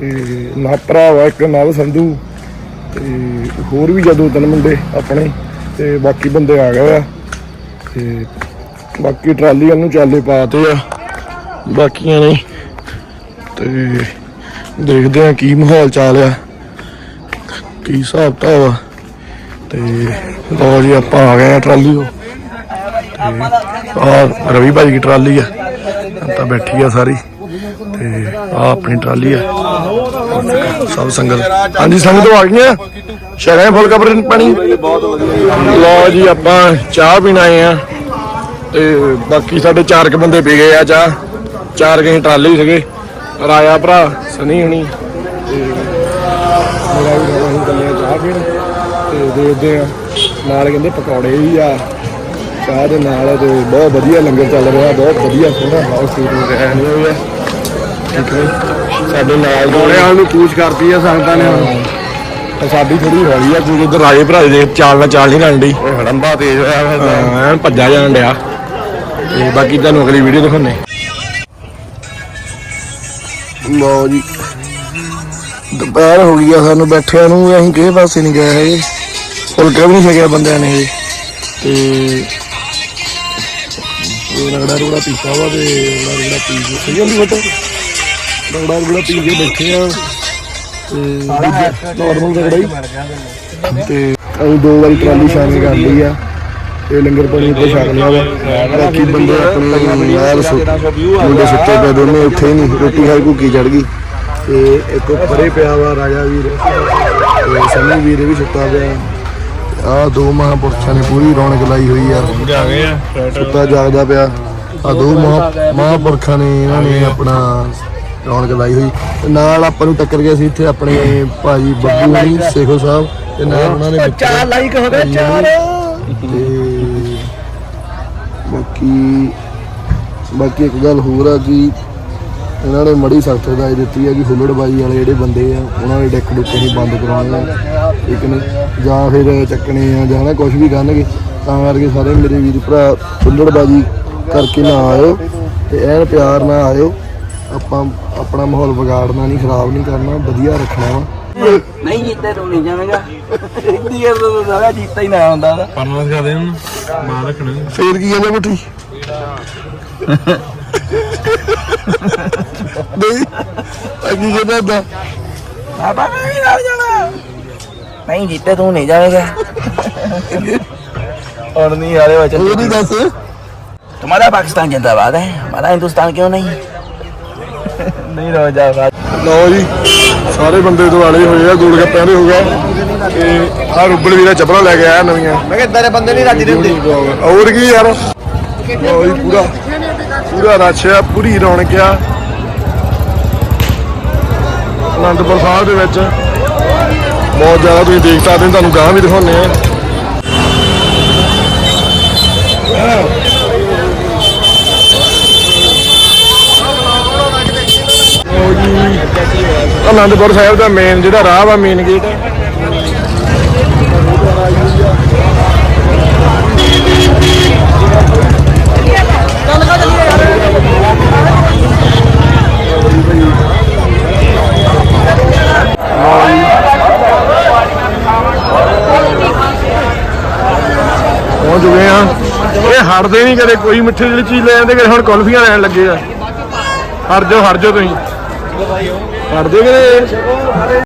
ਤੇ ਨਾ ਭਰਾਵਾ ਇੱਕ, ਨਾਲ ਸੰਧੂ। ਤੇ ਹੋਰ ਵੀ ਜਦੋਂ ਤਿੰਨ ਮੁੰਡੇ ਆਪਣੇ। ਤੇ ਬਾਕੀ ਬੰਦੇ ਆ ਗਏ ਆ। ਤੇ ਬਾਕੀ ਟਰਾਲੀ ਨੂੰ ਚਾਲੇ ਪਾਤੇ ਆ। ਬਾਕੀਆਂ ਨੇ। ਤੇ ਦੇਖਦੇ ਆ ਕੀ ਮਾਹੌਲ ਚਾਲ ਆ। ਕੀ ਹਿਸਾਬ ਕਿਤਾਬ ਆ। ਤੇ ਲਓ ਜੀ, ਆਪਾਂ ਆ ਗਏ ਆ ਟਰਾਲੀ ਉਹ ਆ ਰਵੀ ਭਾਈ ਦੀ ਟਰਾਲੀ ਆ। ਤਾਂ ਬੈਠੀ ਆ ਸਾਰੀ। ਤੇ ਆ ਆਪਣੀ ਟਰਾਲੀ ਆ। ਸਭ ਸੰਗਤ। ਹਾਂਜੀ, ਸੰਗਤ ਆ ਗਈਆਂ? ਸ਼ਰਾਂ ਫੁਲਕਾ ਪਰ ਪਾਣੀ? ਲਓ ਜੀ, ਆਪਾਂ ਚਾਹ ਪੀਣ ਆਏ ਆ। ਤੇ ਬਾਕੀ ਸਾਡੇ ਚਾਰ ਕ ਬੰਦੇ ਪੀ ਗਏ ਆ ਚਾਹ। ਚਾਰ ਕਹੀਂ ਟਰਾਲੀ ਸੀਗੇ। ਰਾਇਆ ਭਰਾ, ਸਨੀ ਹਣੀ ਤੇ ਮੇਰਾ ਵੀ ਨਾਲ ਅਸੀਂ ਚੱਲੇ ਚਾਹ ਪੀਣ। ਤੇ ਦੇਖਦੇ ਆ। ਨਾਲ ਕਹਿੰਦੇ ਪਕੌੜੇ ਵੀ ਆ। ਚਾਹ ਦੇ ਨਾਲ ਤੇ ਬਹੁਤ ਵਧੀਆ ਲੰਗਰ ਚੱਲ ਰਿਹਾ ਬਹੁਤ ਵਧੀਆ ਸੋਹਣਾ ਹਾਊਸ ਸੂਟ ਰਿਹਾ। ਨਹੀਂ ਹੋਇਆ ਠੀਕ ਹੈ। ਸਾਡੇ ਨਾਲ ਦੇ ਵਾਲਿਆਂ ਨੂੰ ਪੂਛ ਕਰਦੀ ਆ ਸੰਗਤਾਂ ਨੇ ਹੁਣ। ਤੇ ਸਾਡੀ ਥੋੜੀ ਹੌਲੀ ਆ ਕਿਉਂਕਿ ਇਧਰ ਰਾਜੇ ਭਰਾ ਦੇ ਚਾਲ ਨਾਲ ਚਾਲ ਨਹੀਂ ਇਹ ਹੜੰਬਾ ਤੇਜ਼ ਹੋਇਆ ਹੋਇਆ ਹਾਂ, ਐਨ ਭੱਜਾ ਜਾਣ ਡਿਆ। ਤੇ ਬਾਕੀ ਤੁਹਾਨੂੰ ਅਗਲੀ ਵੀਡੀਓ ਦਿਖਾਉਣੇ ਲਓ ਜੀ। ਦੁਪਹਿਰ ਹੋ ਗਈ ਆ ਸਾਨੂੰ ਬੈਠਿਆਂ ਨੂੰ ਅਸੀਂ ਕਿਸੇ ਪਾਸੇ ਨਹੀਂ ਗਏ ਹੈਗੇ। ਫੁਲਕਾ ਵੀ ਨਹੀਂ ਛਕਿਆ ਬੰਦਿਆਂ ਨੇ ਤੇ ਇਹ ਰਗੜਾ ਰਗੜਾ ਪੀਤਾ ਵਾ ਤੇ ਰਗੜਾ ਰਗੜਾ ਪੀ ਕੇ ਸਹੀ ਹੁੰਦੀ ਬਟਾ ਰਗੜਾ ਰਗੜਾ ਪੀ ਕੇ ਬੈਠੇ ਆ ਤੇ ਨਾਰਮਲ ਰਗੜਾ ਹੀ। ਤੇ ਅਸੀਂ ਦੋ ਵਾਰੀ ਟਰਾਲੀ ਸ਼ਾਮਿਲ ਕਰ ਲਈ ਆ। ਇਹ ਲੰਗਰ ਪਾਣੀ ਉੱਤੇ ਛਕ ਲਿਆ ਵਾ। ਬਾਕੀ ਬੰਦੇ ਆਪਣੇ ਨਾਲ ਮੁੰਡੇ ਸੁੱਤੇ ਪਏ ਦੋਨੇ ਉੱਥੇ ਹੀ ਨਹੀਂ। ਰੋਟੀ ਖਾਈ ਭੁੱਕੀ ਚੜ ਗਈ। ਤੇ ਇੱਕ ਪਰੇ ਪਿਆ ਵਾ ਰਾਜਾ ਵੀਰ। ਤੇ ਸਨੀ ਵੀਰ ਵੀ ਸੁੱਤਾ ਪਿਆ। ਆ ਦੋ ਮਹਾਂਪੁਰਸ਼ਾਂ ਨੇ ਪੂਰੀ ਰੌਣਕ ਲਾਈ ਹੋਈ ਆ। ਜਾਗੇ ਆ ਸੁੱਤਾ ਜਾਗਦਾ ਪਿਆ। ਆ ਦੋ ਮਹਾ- ਮਹਾਂਪੁਰਖਾਂ ਨੇ ਇਹਨਾਂ ਨੇ ਆਪਣਾ ਰੌਣਕ ਲਾਈ ਹੋਈ। ਤੇ ਨਾਲ ਆਪਾਂ ਨੂੰ ਟੱਕਰ ਗਿਆ ਸੀ ਇੱਥੇ ਆਪਣੇ ਭਾਜੀ ਬੱਬੂ ਹਣੀ ਸੇਖੋ ਸਾਹਿਬ ਤੇ ਨਾਲ ਉਹਨਾਂ ਦੇ ਚਾਰ ਲਾਈਕ ਹੋ ਗਏ ਚਾਰ। ਤੇ ਬਾਕੀ ਬਾਕੀ ਇੱਕ ਗੱਲ ਹੋਰ ਆ ਕਿ ਇਹਨਾਂ ਨੇ ਮੜੀ ਸਖਤ ਹਦਾਇਤ ਦਿੱਤੀ ਆ ਕਿ ਹੁੱਲੜਬਾਜੀ ਵਾਲੇ ਜਿਹੜੇ ਬੰਦੇ ਆ ਉਹਨਾਂ ਦੇ ਡੈਕ ਡੁੱਕੇ ਨਹੀਂ ਬੰਦ ਕਰਾਉਣੇ ਆ। ਠੀਕ ਨੇ ਜਾਂ ਫਿਰ ਚੱਕਣੇ ਆ ਜਾਂ ਨਾ ਕੁਝ ਵੀ ਕਰਨਗੇ ਤਾਂ ਕਰਕੇ ਸਾਰੇ ਮੇਰੇ ਵੀਰ ਭਰਾ ਹੁੱਲੜਬਾਜੀ ਕਰਕੇ ਨਾ ਆਇਓ ਤੇ ਐਨ ਪਿਆਰ ਨਾਲ ਆਇਓ। ਆਪਾਂ ਆਪਣਾ ਮਾਹੌਲ ਵਿਗਾੜਨਾ ਨਹੀਂ ਖਰਾਬ ਨਹੀਂ ਕਰਨਾ ਵਧੀਆ ਰੱਖਣਾ ਵਾ। ਨਹੀਂ ਜਿੱਤੇ ਤੂੰ ਨਹੀਂ ਜਾਵੇਂਗਾ। ਇੱਦੀ ਗੱਲ ਤਾਂ ਸਾਰਾ ਜੀਤਾ ਹੀ ਨਾ ਹੁੰਦਾ। ਸਿਖਾ ਦੇ ਉਹਨੂੰ ਮਾਂ ਰੱਖਣਾ। ਫੇਰ ਕੀ ਕਹਿੰਦਾ ਮੁੱਠੀ ਨਹੀਂ ਅੱਗੀ ਕਹਿੰਦਾ ਏਦਾਂ, ਪਾਪਾ ਮੈਂ ਵੀ ਨਾਲ ਜਾਣਾ ਨਹੀਂ ਜਿੱਤੇ ਤੂੰ ਨਹੀਂ ਜਾਵੇਂਗਾ और नहीं आ रहे ਉਹ ਨਹੀਂ ਦੱਸ तुम्हारा पाकिस्तान जिंदाबाद है हमारा हिंदुस्तान क्यों नहीं नहीं रहो जा ਲਓ ਜੀ ਸਾਰੇ ਬੰਦੇ ਦੁਆਲੇ ਹੋਏ ਆ ਗੋਲ ਗੱਪਿਆਂ ਦੇ ਹੋ ਗਏ ਤੇ ਆ ਰੁੱਬਲ ਵੀਰਾ ਚੱਪਲਾਂ ਲੈ ਕੇ ਆਇਆ ਨਵੀਆਂ मैं कहता तेरे बंदे नहीं राजी रहते ਹੋਰ ਕੀ ਯਾਰ ਲਓ ਜੀ ਪੂਰਾ ਪੂਰਾ ਰਸ਼ ਆ ਪੂਰੀ ਰੌਣਕ ਆ ਅਨੰਦਪੁਰ ਸਾਹਿਬ ਦੇ ਵਿੱਚ। ਬਹੁਤ ਜ਼ਿਆਦਾ ਤੁਸੀਂ ਦੇਖ ਸਕਦੇ ਹੋ, ਤੁਹਾਨੂੰ ਗਾਂ ਵੀ ਦਿਖਾਉਂਦੇ ਆ ਅਨੰਦਪੁਰ ਸਾਹਿਬ ਦਾ ਮੇਨ ਜਿਹੜਾ ਰਾਹ ਵਾ ਮੇਨ ਗੇਟ ਪਹੁੰਚ ਚੁੱਕੇ ਆ ਇਹ ਹਟਦੇ ਨਹੀਂ ਕਦੇ ਕੋਈ ਮਿੱਠੇ ਜਿਹੜੀ ਚੀਜ਼ ਲੈ ਜਾਂਦੇ ਕਦੇ ਹੁਣ ਕੁਲਫੀਆਂ ਲੈਣ ਲੱਗੇ ਆ। ਹਟ ਜਾਓ ਹਟ ਜਾਓ ਤੁਸੀਂ। ਹਟਦੇ ਕਦੇ?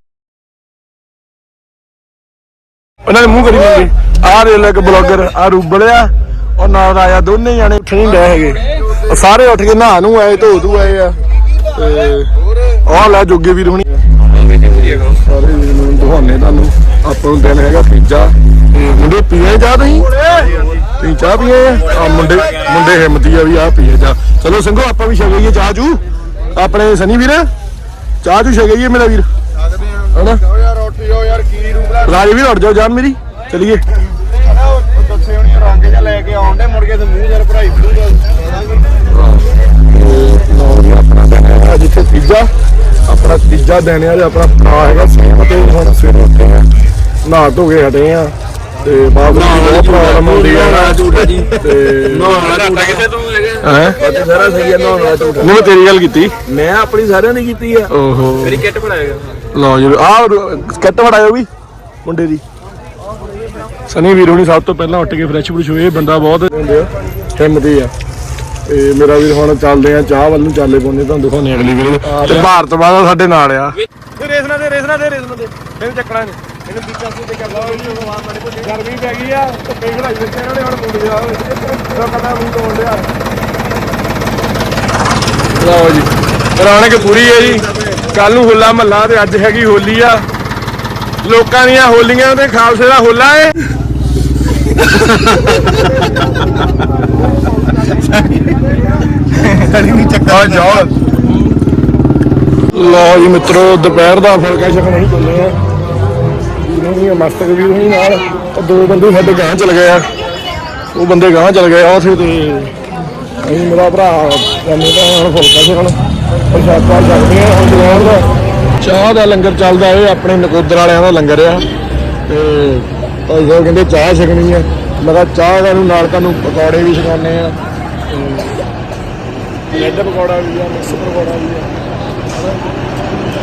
ਉਹਨਾਂ ਦੇ ਮੂੰਹ ਕਰੀ ਜਾਂਦੇ। ਆਹ ਦੇ ਲੱਗ ਬਲੌਗਰ ਆ ਰੂਬਲ ਆ। ਉਹ ਨਾਲ ਆਇਆ ਦੋਨੇ ਜਾਣੇ ਉੱਠ ਨਹੀਂ ਰਹੇ ਹੈਗੇ। ਸਾਰੇ ਉੱਠ ਕੇ ਨਹਾ ਨੂੰ ਆਏ ਧੋ ਧੂ ਆਏ ਆ। ਤੇ ਆਹ ਲੈ ਜੋਗੇ ਵੀਰ ਹੁਣੀ। ਸਾਰੇ ਵੀਰ ਨੂੰ ਤੁਹਾਨੂੰ। ਆਪਾਂ ਨੂੰ ਦਿਨ ਹੈਗਾ ਤੀਜਾ। ਤੇ ਮੁੰਡੇ ਪੀਏ ਜਾ ਤੁਸੀਂ? ਤੁਸੀਂ ਚਾਹ ਪੀਏ ਆ? ਮੁੰਡੇ ਮੁੰਡੇ ਹਿੰਮਤੀ ਆ ਵੀ ਆ ਪੀਏ ਜਾ। ਚਲੋ ਸਿੰਘੋ ਆਪਾਂ ਵੀ ਛਕਈਏ ਚਾਹ ਜੂ ਆਪਣੇ ਸਨੀ ਵੀਰ ਚਾਹ ਜੂ ਛਕਈਏ ਮੇਰਾ ਵੀਰ। ਹਨਾ? ਯਾਰ ਉੱਠ ਜਾਓ ਯਾਰ ਕੀਰੀ ਰੂਬਲਾ ਰਾਜ ਵੀਰ ਉੱਠ ਜਾਓ ਜਾ ਮੇਰੀ। ਚਲੀਏ। ਦੱਸੇ ਹੁਣੀ ਰੰਗ ਜਿਹਾ ਲੈ ਕੇ ਆਉਂਦੇ ਮੁੜ ਕੇ ਤੇ ਮੂੰਹ ਜਰ ਭਰਾਈ ਫਿਰੂਗਾ। ਆਪਣਾ ਜਿੱਥੇ ਤੀਜਾ ਆਪਣਾ ਤੀਜਾ ਦਿਨ ਹੈ ਤੇ ਆਪਣਾ ਭਰਾ ਹੈਗਾ ਸੇਮ ਤੇ ਹੁਣ ਸਵੇਰੇ ਉੱਠੇ ਆ। ਨਹਾ ਧੋ ਕੇ ਹਟੇ ਆ। ਤੇ ਬਾਥਰੂਮ ਦੀ ਬਹੁਤ ਪ੍ਰੋਬਲਮ ਹੁੰਦੀ ਆ। ਤੇ ਘਾਟਾ ਕਿੱਥੇ ਤੂੰ ਹੈਗਾ? ਹੈ? ਅੱਜ ਸਾਰਾ ਸਹੀ ਹੈ ਨਹਾਉਣ ਵਾਲਾ ਝੂਠਾ। ਮੈਂ ਤੇਰੀ ਗੱਲ ਕੀਤੀ। ਮੈਂ ਆਪਣੀ ਸਾਰਿਆਂ ਨੇ ਕੀਤੀ ਆ। ਓਹੋ। ਕ੍ਰਿਕਟ ਬਣਾਏਗਾ ਲਓ ਜੀ ਆ ਕਿੱਟ ਵੜਾਇਓ ਵੀ ਮੁੰਡੇ ਦੀ। ਸਨੀ ਵੀਰ ਹੁਣੀ ਸਭ ਤੋਂ ਪਹਿਲਾਂ ਉੱਠ ਕੇ ਫਰੈਸ਼ ਫਰੈਸ਼ ਹੋਏ ਇਹ ਬੰਦਾ ਬਹੁਤ ਹੁੰਦੇ ਆ ਹਿੰਮਤੀ ਆ। ਤੇ ਮੇਰਾ ਵੀਰ ਹੁਣ ਚੱਲਦੇ ਆ ਚਾਹ ਵੱਲ ਨੂੰ ਚਾਲੇ ਪਾਉਂਦੇ ਤੁਹਾਨੂੰ ਦਿਖਾਉਂਦੇ ਆ ਅਗਲੀ ਵੀਡੀਓ ਤੇ ਭਾਰਤ ਬਾਦ ਸਾਡੇ ਨਾਲ ਆ। ਰੇਸ ਨਾ ਦੇ ਰੇਸ ਨਾ ਦੇ ਰੇਸ ਨਾ ਦੇ। ਇਹਨੂੰ ਚੱਕਣਾ ਨਹੀਂ। ਇਹਨੂੰ ਸੀ ਤੇ ਕਰ ਮਾੜੀ ਗਰਮੀ ਪੈ ਗਈ ਆ। ਧੁੱਪੇ ਖੜਾਈ ਦਿੱਤੇ ਇਹਨਾਂ ਨੇ ਹੁਣ ਮੁੰਡੇ ਆ ਉਹ ਕਦਾ ਮੂੰਹ ਤੋੜ ਲਿਆ। ਲਓ ਜੀ ਰੌਣਕ ਪੂਰੀ ਹੈ ਜੀ। ਕੱਲ ਨੂੰ ਹੋਲਾ ਮਹੱਲਾ ਤੇ ਅੱਜ ਹੈਗੀ ਹੋਲੀ ਆ। ਲੋਕਾਂ ਦੀਆਂ ਹੋਲੀਆਂ ਤੇ ਖਾਲਸੇ ਦਾ ਹੋਲਾ ਏ। ਆ ਜਾਓ ਲਓ ਜੀ ਮਿੱਤਰੋ ਦੁਪਹਿਰ ਦਾ ਫੁਲਕਾ ਛਕਣ ਹੀ ਚੱਲੇ ਆ। ਵੀਰੋਂ ਵੀ ਮਸਤਕ ਵੀਰ ਹੋਣੀ ਨਾਲ। ਉਹ ਦੋ ਬੰਦੇ ਸਾਡੇ ਗਾਂ ਚਲ ਗਏ ਆ। ਉਹ ਬੰਦੇ ਗਾਂ ਚਲ ਗਏ ਆ ਉਥੇ ਤੇ ਅਸੀਂ ਮੇਰਾ ਭਰਾ ਜਾਂਦੇ ਤਾਂ ਹੁਣ ਫੁਲਕਾ ਛਕਣ ਪ੍ਰਸ਼ਾਦਾ ਛਕਦੇ ਆ, ਹੁਣ ਦੁਪਹਿਰ ਦਾ ਚਾਹ ਦਾ ਲੰਗਰ ਚੱਲਦਾ ਏ, ਆਪਣੇ ਨਕੋਦਰ ਵਾਲਿਆਂ ਦਾ ਲੰਗਰ ਆ। ਤੇ ਭਾਈ ਸਾਹਿਬ ਕਹਿੰਦੇ ਚਾਹ ਛਕਣੀ ਆ। ਮੈਂ ਕਿਹਾ ਚਾਹ ਦਾ ਨੂੰ ਨਾਲ ਤੁਹਾਨੂੰ ਪਕੌੜੇ ਵੀ ਛਕਾਉਂਦੇ ਆ। ਬ੍ਰੈਡ ਪਕੌੜਾ ਵੀ ਆ, ਮਿਕਸ ਪਕੌੜਾ ਵੀ ਆ।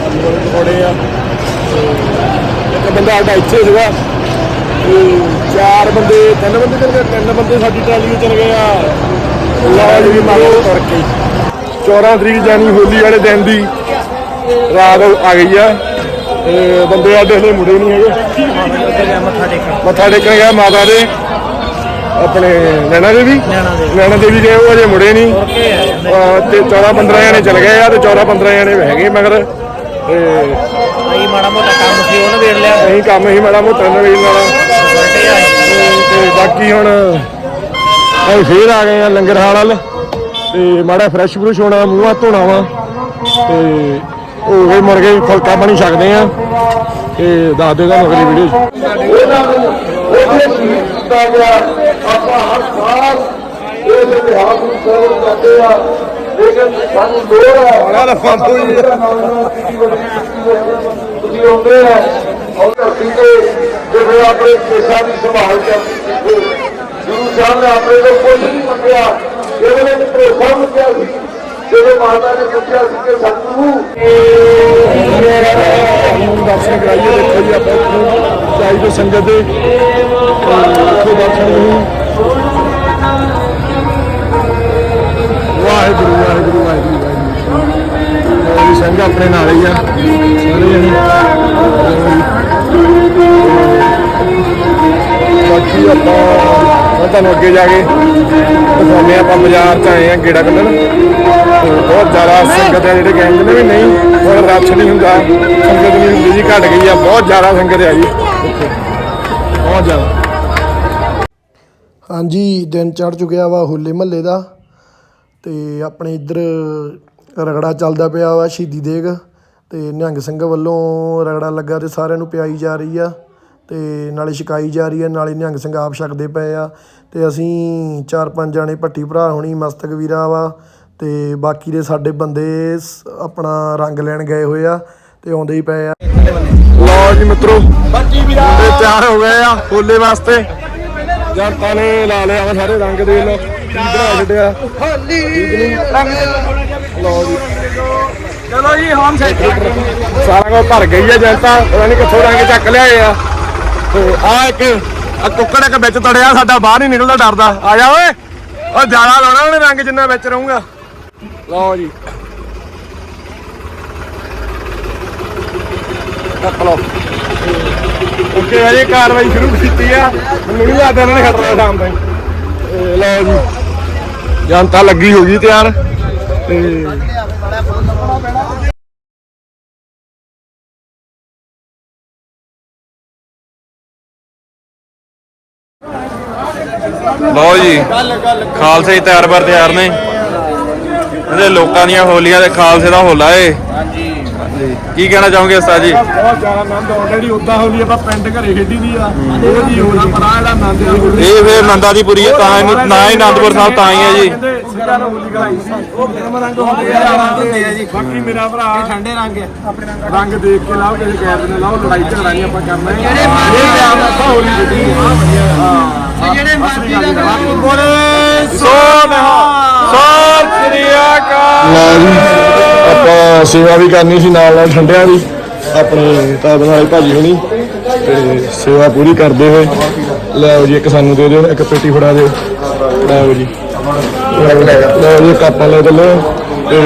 ਆਲੂ ਵਾਲੇ ਪਕੌੜੇ ਆ। ਇੱਕ ਬੰਦਾ ਸਾਡਾ ਇੱਥੇ ਸੀਗਾ। ਤੇ ਚਾਰ ਬੰਦੇ ਤਿੰਨ ਬੰਦੇ ਚਲ ਗਏ ਤਿੰਨ ਬੰਦੇ ਸਾਡੀ ਟਰਾਲੀ ਚਲ ਗਏ ਆ। ਲਓ ਜੀ ਮਾਰੋ ਤੁਰ ਕੇ 14 ਤਰੀਕ ਜਾਨੀ ਹੋਲੀ ਵਾਲੇ ਦਿਨ ਦੀ ਰਾਤ ਆ ਗਈ ਆ। ਤੇ ਬੰਦੇ ਸਾਡੇ ਹਲੇ ਮੁੜੇ ਨਹੀਂ ਹੈਗੇ। ਮੱਥਾ ਟੇਕਣ ਗਿਆ ਮਾਤਾ ਦੇ। ਆਪਣੇ ਨੈਣਾ ਦੇਵੀ? ਨੈਣਾ ਦੇਵੀ। ਗਏ ਉਹ ਅਜੇ ਮੁੜੇ ਨਹੀਂ। ਤੇ 14 15 ਜਣੇ ਚਲ ਗਏ ਆ ਤੇ 14 15 ਜਣੇ ਹੈਗੇ ਮਗਰ। ਤੇ ਭਾਈ ਮਾੜਾ ਮੋਟਾ ਕੰਮ ਸੀ ਉਹਨੇ ਵੇਖ ਲਿਆ। ਅਸੀਂ ਕੰਮ ਹੀ ਮਾੜਾ ਮੋਟਾ ਨਵੇਲ ਵਾਲਾ ਤੇ ਬਾਕੀ ਹੁਣ ਅਸੀਂ ਫੇਰ ਆ ਗਏ ਆ ਲੰਗਰ ਹਾਲ ਵੱਲ। ਤੇ ਮਾੜਾ ਫਰੈਸ਼ ਫਰੂਸ਼ ਹੋਣਾ ਮੂੰਹ ਹੱਥ ਧੋਣਾ ਵਾ। ਤੇ ਉਹ ਵੀ ਮੁੜ ਕੇ ਫੁਲਕਾ ਪਾਣੀ ਛਕਦੇ ਆ। ਤੇ ਦੱਸ ਦਿਓ ਤੁਹਾਨੂੰ ਅਗਲੀ ਵੀਡੀਓ ਆਪਾਂ ਹਰ ਸਾਲ ਇਸ ਇਤਿਹਾਸ ਨੂੰ ਸਰਵ ਕਰਦੇ ਆ। ਲੇਕਿਨ ਸਾਨੂੰ ਲੋੜ ਹੈ ਬੜਾ ਲਫਾਂਤੋ ਜੀ ਤੁਸੀਂ ਆਉਂਦੇ ਆ ਔਰ ਧਰਤੀ ਤੇ ਜਿਹੜੇ ਆਪਣੇ ਦੇਸ਼ਾਂ ਦੀ ਸੰਭਾਲ ਸਿੱਖੋ ਗੁਰੂ ਸਾਹਿਬ ਨੇ ਆਪਣੇ ਤੋਂ ਕੁਝ ਨਹੀਂ ਮੰਗਿਆ। ਇਹਦੇ ਵਿੱਚ ਭਰੋਸਾ ਮੰਗਿਆ ਸੀ ਜਦੋਂ ਮਾਤਾ ਨੇ ਪੁੱਛਿਆ ਸੀ ਕਿ ਸਤਿਗੁਰੂ ਨੂੰ ਦਰਸ਼ਨ ਕਰਾਈਏ ਦੇਖੋ ਜੀ ਆਪਾਂ ਇੱਥੋਂ ਤੋਂ ਸੰਗਤ ਦੇ ਇੱਥੋਂ ਦਰਸ਼ਨ ਨੂੰ ਆਪਣੇ ਨਾਲ ਹੀ ਆ। ਸਾਰੇ ਜਣੇ। ਬਾਕੀ ਆਪਾਂ ਮੈਂ ਤੁਹਾਨੂੰ ਅੱਗੇ ਜਾ ਕੇ ਦਿਖਾਉਂਦੇ ਆਪਾਂ ਬਾਜ਼ਾਰ ਚ ਆਏ ਆ ਗੇੜਾ ਕੱਢਣ। ਬਹੁਤ ਜ਼ਿਆਦਾ ਸੰਗਤ ਹੈ ਜਿਹੜੇ ਕਹਿੰਦੇ ਨੇ ਵੀ ਨਹੀਂ, ਹੁਣ ਰੱਛ ਨਹੀਂ ਹੁੰਦਾ। ਸੰਗਤ ਨਹੀਂ ਹੁੰਦੀ ਜੀ ਘਟ ਗਈ ਆ, ਬਹੁਤ ਜ਼ਿਆਦਾ ਸੰਗਤ ਆ ਜੀ। ਬਹੁਤ ਜ਼ਿਆਦਾ। ਹਾਂਜੀ, ਦਿਨ ਚੜ ਚੁੱਕਿਆ ਵਾ ਹੋਲੇ ਮਹੱਲੇ ਦਾ। ਤੇ ਆਪਣੇ ਇੱਧਰ ਰਗੜਾ ਚੱਲਦਾ ਪਿਆ ਵਾ ਸ਼ਹੀਦੀ ਦੇਗ ਤੇ ਨਿਹੰਗ ਸਿੰਘ ਵੱਲੋਂ ਰਗੜਾ ਲੱਗਾ ਤੇ ਸਾਰਿਆਂ ਨੂੰ ਪਿਆਈ ਜਾ ਰਹੀ ਆ ਤੇ ਨਾਲੇ ਛਕਾਈ ਜਾ ਰਹੀ ਆ ਨਾਲੇ ਨਿਹੰਗ ਸਿੰਘ ਆਪ ਛਕਦੇ ਪਏ ਆ ਤੇ ਅਸੀਂ ਚਾਰ ਪੰਜ ਜਾਣੇ ਭੱਟੀ ਭਰਾ ਹੋਣੀ ਮਸਤਕ ਵੀਰਾ ਵਾ ਤੇ ਬਾਕੀ ਦੇ ਸਾਡੇ ਬੰਦੇ ਸ- ਆਪਣਾ ਰੰਗ ਲੈਣ ਗਏ ਹੋਏ ਆ ਤੇ ਆਉਂਦੇ ਹੀ ਪਏ ਆ। ਲਓ ਜੀ ਮਿੱਤਰੋ ਬੱਚੀ ਵੀਰਾ ਤਿਆਰ ਹੋ ਗਏ ਆ ਹੋਲੇ ਵਾਸਤੇ। ਜਨਤਾ ਨੇ ਲਾ ਲਿਆ ਵਾ ਸਾਰੇ ਰੰਗ ਦੇ ਲੋ ਬਣਾ ਛੱਡਿਆ ਹੋਲੀ ਲਓ ਜੀ ਚਲੋ ਜੀ ਹੋਮ ਸੈਟ ਸਾਰਾ ਕੁਝ ਭਰ ਗਈ ਆ ਜਨਤਾ ਪਤਾ ਨਹੀਂ ਕਿੱਥੋਂ ਰੰਗ ਚੱਕ ਲਿਆਏ ਆ ਤੇ ਆ ਇੱਕ ਆ ਕੁੱਕੜ ਇੱਕ ਵਿੱਚ ਤੜਿਆ ਸਾਡਾ ਬਾਹਰ ਨਹੀਂ ਨਿਕਲਦਾ ਡਰਦਾ ਆ ਜਾ ਓਏ ਉਹ ਜ਼ਿਆਦਾ ਲਾਉਣਾ ਉਹਨੇ ਰੰਗ ਜਿੰਨਾ ਵਿੱਚ ਰਹੂੰਗਾ ਲਓ ਜੀ ਕੱਪ ਲਓ ਓਕੇ ਅਜੇ ਕਾਰਵਾਈ ਸ਼ੁਰੂ ਕੀਤੀ ਆ। ਮੈਨੂੰ ਨਹੀਂ ਲੱਗਦਾ ਇਹਨਾਂ ਨੇ ਖਤਰਾ ਸ਼ਾਮ ਤਾਈਂ ਲਓ ਜੀ। ਜਨਤਾ ਲੱਗੀ ਹੋ ਗਈ ਤਿਆਰ ਤੇ ਲਓ ਜੀ, ਖਾਲਸੇ ਹੀ ਤਿਆਰ ਬਰ ਤਿਆਰ ਨੇ। ਇਹਦੇ ਲੋਕਾਂ ਦੀਆਂ ਹੋਲੀਆਂ ਤੇ ਖਾਲਸੇ ਦਾ ਹੋਲਾ ਏ। ਹਾਂਜੀ ਕੀ ਕਹਿਣਾ ਚਾਹੋਗੇ ਉਸਤਾਦ ਜੀ? ਬਹੁਤ ਜ਼ਿਆਦਾ ਆਨੰਦ ਆਉਂਦਾ ਜਿਹੜੀ ਉਦਾਂ ਹੋਲੀ ਆਪਾਂ ਪਿੰਡ ਘਰੇ ਖੇਡੀ ਦੀ ਆ। ਉਹ ਜੀ ਹੋਣਾ ਪਰ ਆ ਜਿਹੜਾ ਆਨੰਦ ਆ। ਹੋਲੀ ਇਹ ਫੇਰ ਨੰਦਾ ਦੀ ਪੁਰੀ ਹੈ ਤਾਂ ਇਹਨੂੰ ਨਾ ਹੀ ਆਨੰਦਪੁਰ ਸਾਹਿਬ ਤਾਂ ਹੀ ਹੈ ਜੀ। ਕਹਿੰਦੇ ਸਿੱਧਾ ਨਾਲ ਹੋਲੀ ਕਰਾਈ ਉਹ ਗਰਮ ਰੰਗ ਹੁੰਦੇ ਆ ਜੀ। ਬਾਕੀ ਮੇਰਾ ਭਰਾ ਠੰਡੇ ਰੰਗ ਹੈ ਰੰਗ ਦੇਖ ਕੇ ਲਾਓ ਕਿਸੇ ਗੈਰ ਨੇ ਲਾਓ ਲੜਾਈ ਝਗੜਾ ਨਹੀਂ ਆਪਾਂ ਕਰਨਾ ਹੈ। ਇਹ ਪਿਆਰ ਨਾਲ ਆਪਾਂ ਹੋਲੀ ਖੇਡੀ ਹਾਂ ਜਿਹੜੇ ਮਰਜ਼ੀ ਦਾ ਬਾਕੀ ਬੋਲੇ ਸੋ ਸ੍ਰੀ ਅਕਾਲ ਲਓ ਜੀ ਆਪਾਂ ਸੇਵਾ ਵੀ ਕਰਨੀ ਸੀ ਨਾਲ ਨਾਲ ਠੰਡਿਆਂ ਦੀ। ਆਪਣੇ ਤਾਬ ਨਾਲ ਭਾਜੀ ਹੁਣੀ। ਤੇ ਸੇਵਾ ਪੂਰੀ ਕਰਦੇ ਹੋਏ। ਲਓ ਜੀ ਇੱਕ ਸਾਨੂੰ ਦੇ ਦਿਓ ਇੱਕ ਪੇਟੀ ਫੜਾ ਦਿਓ। ਲਓ ਜੀ। ਲਓ ਜੀ ਕਾਪਾਂ ਲੈ ਚੱਲੋ ਤੇ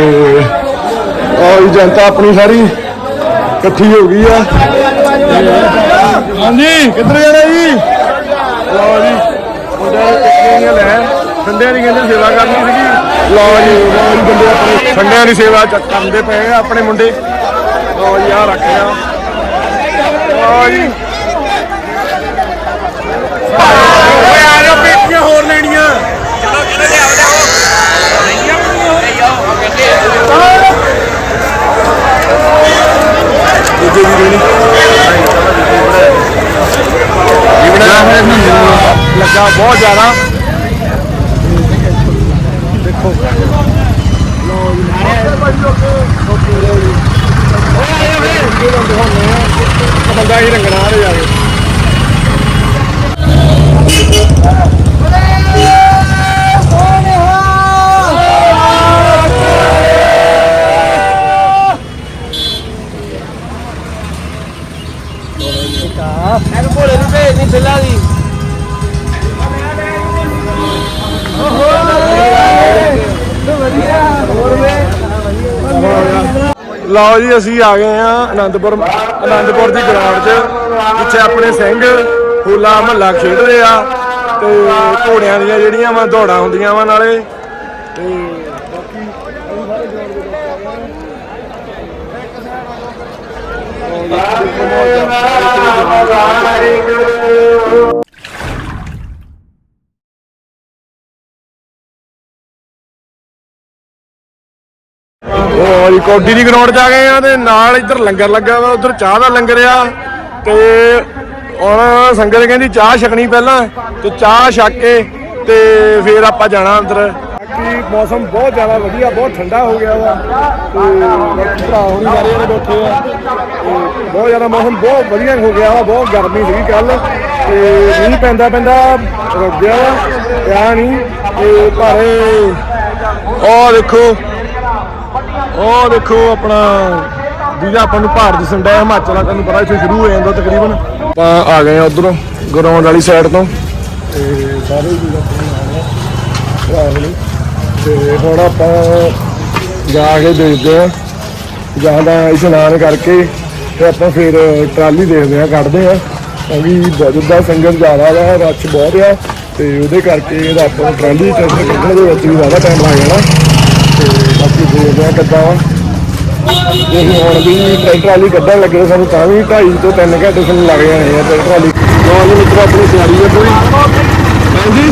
ਆਹ ਜਨਤਾ ਆਪਣੀ ਸਾਰੀ ਇਕੱਠੀ ਹੋ ਗਈ ਆ। ਹਾਂਜੀ। ਕਿੱਧਰ ਜਾਣਾ ਜੀ? ਲਓ ਜੀ ਮੁੰਡਿਆਂ ਨੇ ਟਿੱਕੀਆਂ ਲੈ ਠੰਡਿਆਂ ਦੀ ਕਹਿੰਦੇ ਸੇਵਾ ਕਰਨੀ ਸੀਗੀ। ਲਓ ਜੀ ਲਓ ਜੀ ਬੰਦੇ ਆਪਣੇ ਠੰਡਿਆਂ ਦੀ ਸੇਵਾ ਚ ਕਰਦੇ ਪਏ ਆ ਆਪਣੇ ਮੁੰਡੇ। ਲਓ ਜੀ ਆ ਰੱਖਿਆ ਲਓ ਜੀ। ਓਏ ਆ ਜਾਓ ਪੇਟੀਆਂ ਹੋਰ ਲੈਣੀਆਂ। ਦੂਜੇ ਵੀ ਦੇਣੀ। ਲੱਗਾ ਬਹੁਤ ਜ਼ਿਆਦਾ। ਦੇਖੋ ਬੰਦਾ ਹੀ ਰੰਗਣਾ ਰੇ ਜਾ ਕੇ ਇਹਨੂੰ ਭੋਲੇ ਨੂੰ ਭੇਜ ਨਹੀਂ ਫਿੱਲਾ ਦੀ ਲਓ ਜੀ ਅਸੀਂ ਆ ਗਏ ਆ ਆਨੰਦਪੁਰ ਆਨੰਦਪੁਰ ਦੀ ਗਰਾਊਂਡ 'ਚ ਜਿੱਥੇ ਆਪਣੇ ਸਿੰਘ ਹੋਲਾ ਮਹੱਲਾ ਖੇਡਦੇ ਆ ਤੇ ਘੋੜਿਆਂ ਦੀਆਂ ਜਿਹੜੀਆਂ ਵਾ ਦੌੜਾਂ ਹੁੰਦੀਆਂ ਵਾ ਨਾਲੇ ਤੇ ਬਾਕੀ ਸਾਰੇ ground ਦੇ ਵਿੱਚ ਆ ਗਏ ਆ। ਉਹ ਜੀ, ਕੋਡੀ ਦੀ ਗਰਾਊਂਡ 'ਚ ਆ ਗਏ ਆ ਤੇ ਨਾਲ ਇੱਧਰ ਲੰਗਰ ਲੱਗਾ ਵਾ, ਉਧਰ ਚਾਹ ਦਾ ਲੰਗਰ ਆ ਤੇ ਹੁਣ ਸੰਗਤ ਕਹਿੰਦੀ ਚਾਹ ਛਕਣੀ ਪਹਿਲਾਂ, ਤੇ ਚਾਹ ਛਕ ਕੇ ਤੇ ਫੇਰ ਆਪਾਂ ਜਾਣਾ ਅੰਦਰ। ਬਾਕੀ ਮੌਸਮ ਬਹੁਤ ਜ਼ਿਆਦਾ ਵਧੀਆ, ਬਹੁਤ ਠੰਡਾ ਹੋ ਗਿਆ ਵਾ, ਤੇ ਬਾਕੀ ਭਰਾ ਹੋਣੀ ਸਾਰੇ ਜਣੇ ਬੈਠੇ ਆ। ਤੇ ਬਹੁਤ ਜ਼ਿਆਦਾ ਮੌਸਮ ਬਹੁਤ ਵਧੀਆ ਹੋ ਗਿਆ ਵਾ, ਬਹੁਤ ਗਰਮੀ ਸੀਗੀ ਕੱਲ ਤੇ ਮੀਂਹ ਪੈਂਦਾ ਪੈਂਦਾ ਰੁਕ ਗਿਆ ਵਾ, ਪਿਆ ਨਹੀਂ, ਤੇ ਪਰ ਉਹ ਦੇਖੋ ਉਹ ਦੇਖੋ ਆਪਣਾ ਜਿਹਦਾ ਆਪਾਂ ਨੂੰ ਪਹਾੜ ਦਿਸਣ ਡਿਆ ਹਿਮਾਚਲ ਆ, ਤੁਹਾਨੂੰ ਪਤਾ ਇੱਥੇ ਸ਼ੁਰੂ ਹੋ ਜਾਂਦਾ ਤਕਰੀਬਨ। ਆਪਾਂ ਆ ਗਏ ਆ ਉਧਰੋਂ ਗਰਾਊਂਡ ਵਾਲੀ ਸਾਈਡ ਤੋਂ। ਤੇ ਸਾਰੇ ਵੀਰ ਆਪਣੇ ਆ ਭਰਾ ਤੇ ਹੁਣ ਆਪਾਂ ਜਾ ਕੇ ਦੇਖਦੇ ਆ ਜਾਂ ਤਾਂ ਇਸ਼ਨਾਨ ਕਰਕੇ ਤੇ ਆਪਾਂ ਫਿਰ ਟਰਾਲੀ ਦੇਖਦੇ ਆ ਕੱਢਦੇ ਆ ਕਿਉਂਕਿ ਬਹੁਤ ਜਿੱਦਾਂ ਸੰਗਤ ਜ਼ਿਆਦਾ ਵਾ ਰੱਛ ਬਹੁਤ ਆ। ਤੇ ਉਹਦੇ ਕਰਕੇ ਇਹਦਾ ਆਪਾਂ ਨੂੰ ਟਰਾਲੀ ਟਰੈਕਟਰ ਕੱਢਣ ਦੇ ਵਿੱਚ ਵੀ ਜ਼ਿਆਦਾ ਟਾਈਮ ਲੱਗ ਜਾਣਾ। ਬਾਕੀ ਦੇਖਦੇ ਆ ਕਿੱਦਾਂ ਹੁਣ ਵੀ ਟਰੈਕਟਰ ਵਾਲੀ ਕੱਢਣ ਲੱਗੇ ਸਾਨੂੰ ਤਾਂ ਵੀ 2.5 ਤੋਂ 3 ਘੰਟੇ ਸਾਨੂੰ ਲੱਗ ਜਾਣੇ ਆ ਟਰੈਕਟਰ ਵਾਲੀ ਲੋ ਜੀ ਆਪਣੀ ਤਿਆਰੀ ਹੈ ਪੂਰੀ ਹਾਂਜੀ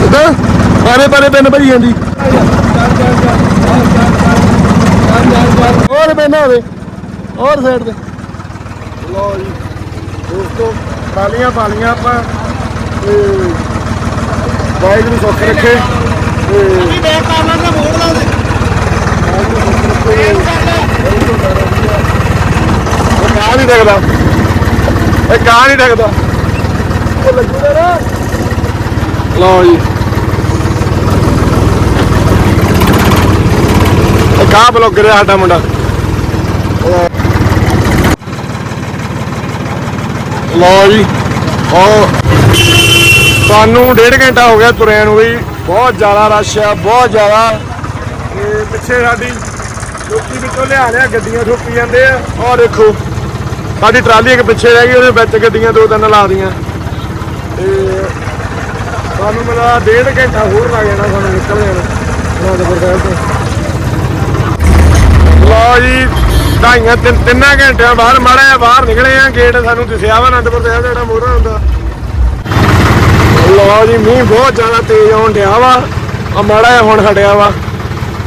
ਕਿੱਦਾਂ ਬਾਰੇ ਬਾਰੇ ਪਿੰਨ ਭਰੀ ਜਾਂਦੀ ਹੋਰ ਪੈਣਾ ਹੋਵੇ ਹੋਰ ਸਾਈਡ ਤੇ ਲੋ ਜੀ ਦੋਸਤੋ, ਟਰਾਲੀਆਂ ਪਾਲੀਆਂ ਆਪਾਂ ਤੇ ਬਾਈਕ ਨੂੰ ਸੁੱਖ ਰੱਖੇ। ਤੇ ਉਹ ਕਾਂ ਨਹੀਂ ਡਿੱਗਦਾ। ਇਹ ਕਾਂ ਨਹੀਂ ਡਿੱਗਦਾ। ਉਹ ਲੱਗੂਗਾ ਨਾ ਲਓ ਜੀ। ਇਹ ਕਾਂ ਬਲੌਗਰ ਹੈ ਸਾਡਾ ਮੁੰਡਾ। ਲਓ ਜੀ। ਉਹ ਸਾਨੂੰ ਡੇਢ ਘੰਟਾ ਹੋ ਗਿਆ ਤੁਰਿਆਂ ਨੂੰ ਵੀ। ਬਹੁਤ ਜ਼ਿਆਦਾ ਰਸ਼ ਆ ਬਹੁਤ ਜ਼ਿਆਦਾ। ਤੇ ਪਿੱਛੇ ਸਾਡੀ ਲੋਕੀ ਵਿੱਚੋਂ ਲਿਆ ਲਿਆ ਗੱਡੀਆਂ ਠੋਕੀ ਜਾਂਦੇ ਆ। ਆਹ ਦੇਖੋ ਸਾਡੀ ਟਰਾਲੀ ਇੱਕ ਪਿੱਛੇ ਰਹਿ ਗਈ ਉਹਦੇ ਵਿੱਚ ਗੱਡੀਆਂ ਦੋ ਤਿੰਨ ਲਾ ਦੀਆਂ। ਤੇ ਸਾਨੂੰ ਮਿਲਾ ਡੇਢ ਘੰਟਾ ਹੋਰ ਲੱਗ ਜਾਣਾ ਸਾਨੂੰ ਨਿਕਲ ਜਾਣਾ ਅਨੰਦਪੁਰ ਸਾਹਿਬ ਤੋਂ। ਲਓ ਜੀ ਢਾਈਆਂ ਤਿੰਨ ਤਿੰਨਾਂ ਘੰਟਿਆਂ ਬਾਅਦ ਮਾੜਾ ਜਿਹਾ ਬਾਹਰ ਨਿਕਲੇ ਆ ਗੇਟ ਸਾਨੂੰ ਦਿਸਿਆ ਵਾ ਅਨੰਦਪੁਰ ਸਾਹਿਬ ਦਾ ਜਿਹੜਾ ਮੋਹਰਾ ਹੁੰਦਾ। ਲਓ ਜੀ, ਮੀਂਹ ਬਹੁਤ ਜ਼ਿਆਦਾ ਤੇਜ਼ ਆਉਣ ਡਿਆ ਵਾ। ਆ ਮਾੜਾ ਜਿਹਾ ਹੁਣ ਹਟਿਆ ਵਾ।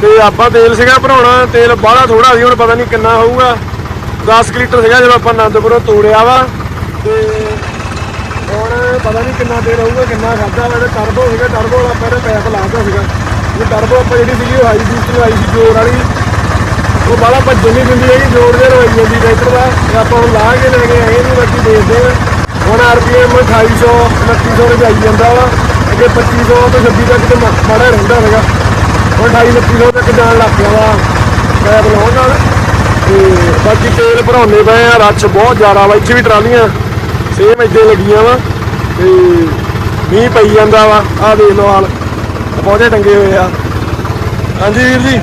ਤੇ ਆਪਾਂ ਤੇਲ ਸੀਗਾ ਭਰਾਉਣਾ, ਤੇਲ ਬਾਹਲਾ ਥੋੜਾ ਸੀ, ਹੁਣ ਪਤਾ ਨਹੀਂ ਕਿੰਨਾ ਹੋਊਗਾ। 10 ਲੀਟਰ ਸੀਗਾ ਜਦੋਂ ਆਪਾਂ ਆਨੰਦਪੁਰੋਂ ਤੋੜਿਆ ਵਾ। ਤੇ ਹੁਣ ਪਤਾ ਨਹੀਂ ਕਿੰਨਾ ਤੇਲ ਹੋਊਗਾ, ਕਿੰਨਾ ਖਾਦਾ ਵਾ। ਇਹਦਾ ਟਰਬੋ ਸੀਗਾ ਟਰਬੋ ਵਾਲਾ ਪਹਿਲੇ ਪੈਪ ਲਾਤਾ ਸੀਗਾ। ਇਹ ਟਰਬੋ ਆਪਾਂ ਜਿਹੜੀ ਸੀਗੀ ਉਹ ਹਾਈ ਬੂਸਟਰ ਆਈ ਸੀ ਜੋਰ ਵਾਲੀ। ਉਹ ਬਾਲਾ ਭੱਜਣ ਨਹੀਂ ਦਿੰਦੀ ਹੈਗੀ, ਜੋਰ ਦੇ ਰਵਾਈ ਜਾਂਦੀ ਟਰੈਕਟਰ ਦਾ। ਤੇ ਆਪਾਂ ਨੂੰ ਲਾ ਕੇ ਲੈ ਕੇ ਆਏ ਨਹੀਂ ਬਾਕੀ ਦੇਖਦੇ ਆ। ਹੁਣ ਆਰਪੀਐਮ 2800 2900 ਦੇ ਆਈ ਜਾਂਦਾ ਵਾ। ਅੱਗੇ 2500 ਤੋਂ 26 ਤੱਕ ਤੇ ਮਾ- ਮਾੜਾ ਰਹਿੰਦਾ ਹੈਗਾ ਹੁਣ 28 2900 ਤੱਕ ਜਾਣ ਲੱਗ ਪਿਆ ਵਾ। ਪੈਪ ਲਾਉਣ ਨਾਲ। ਤੇ ਬਾਕੀ ਤੇਲ ਭਰਾਉਣੇ ਪਏ ਆ ਰੱਛ ਬਹੁਤ ਜ਼ਿਆਦਾ ਵਾ। ਇੱਥੇ ਵੀ ਟਰਾਲੀਆਂ ਸੇਮ ਇੱਦਾਂ ਲੱਗੀਆਂ ਵਾ। ਤੇ ਮੀਂਹ ਪਈ ਜਾਂਦਾ ਵਾ। ਆਹ ਦੇਖ ਲਓ ਹਾਲ। ਪੌਦੇ ਟੰਗੇ ਹੋਏ ਆ। ਹਾਂਜੀ ਵੀਰ ਜੀ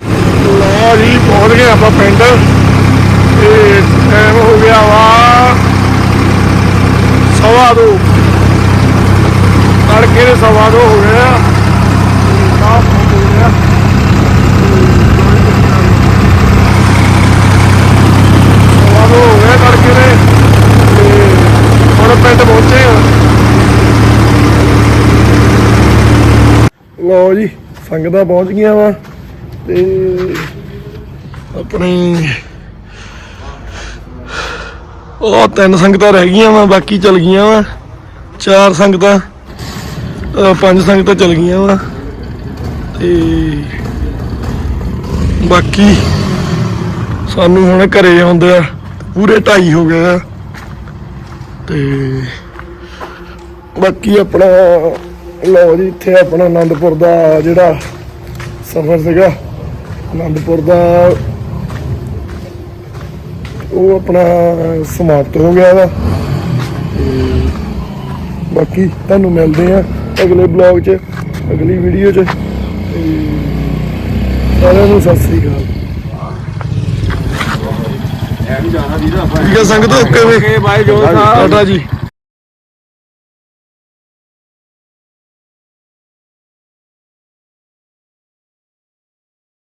ਲਓ ਜੀ ਪਹੁੰਚ ਗਏ ਆਪਾਂ ਪਿੰਡ ਤੇ ਟਾਈਮ ਹੋ ਗਿਆ ਵਾ ਸਵਾ ਦੋ ਤੜਕੇ ਦੇ ਸਵਾ ਦੋ ਹੋ ਗਏ ਆ ਸਾਫ਼ ਹੋ ਗਿਆ ਸਵਾ ਦੋ ਹੋ ਗਏ ਤੜਕੇ ਦੇ ਤੇ ਹੁਣ ਪਿੰਡ ਪਹੁੰਚੇ ਆ ਲਓ ਜੀ, ਸੰਗਤਾਂ ਪਹੁੰਚ ਗਈਆਂ ਵਾ ਤੇ ਆਪਣੇ ਉਹ ਤਿੰਨ ਸੰਗਤਾਂ ਰਹਿ ਗਈਆਂ ਵਾ, ਬਾਕੀ ਚਲ ਗਈਆਂ ਵਾ। ਚਾਰ ਸੰਗਤਾਂ ਪੰਜ ਸੰਗਤਾਂ ਚਲ ਗਈਆਂ ਵਾ ਤੇ ਬਾਕੀ ਸਾਨੂੰ ਹੁਣ ਘਰੇ ਆਉਂਦੇ ਆ, ਪੂਰੇ ਢਾਈ ਹੋ ਗਏ ਆ ਤੇ ਬਾਕੀ ਆਪਣਾ ਲਓ ਜੀ ਇੱਥੇ ਆਪਣਾ ਆਨੰਦਪੁਰ ਦਾ ਜਿਹੜਾ ਸਫ਼ਰ ਸੀਗਾ। ਆਨੰਦਪੁਰ ਦਾ ਉਹ ਆਪਣਾ ਸਮਾਪਤ ਹੋ ਗਿਆ ਵਾ। ਤੇ ਬਾਕੀ ਤੁਹਾਨੂੰ ਮਿਲਦੇ ਆ ਅਗਲੇ ਬਲੌਗ 'ਚ ਅਗਲੀ ਵੀਡੀਓ 'ਚ। ਤੇ ਸਾਰਿਆਂ ਨੂੰ ਸਤਿ ਸ੍ਰੀ ਅਕਾਲ। ਠੀਕ ਹੈ ਸੰਗਤ ਓਕੇ ਵੇ। ਬਾਈ ਜੋ ਟਾਟਾ ਜੀ।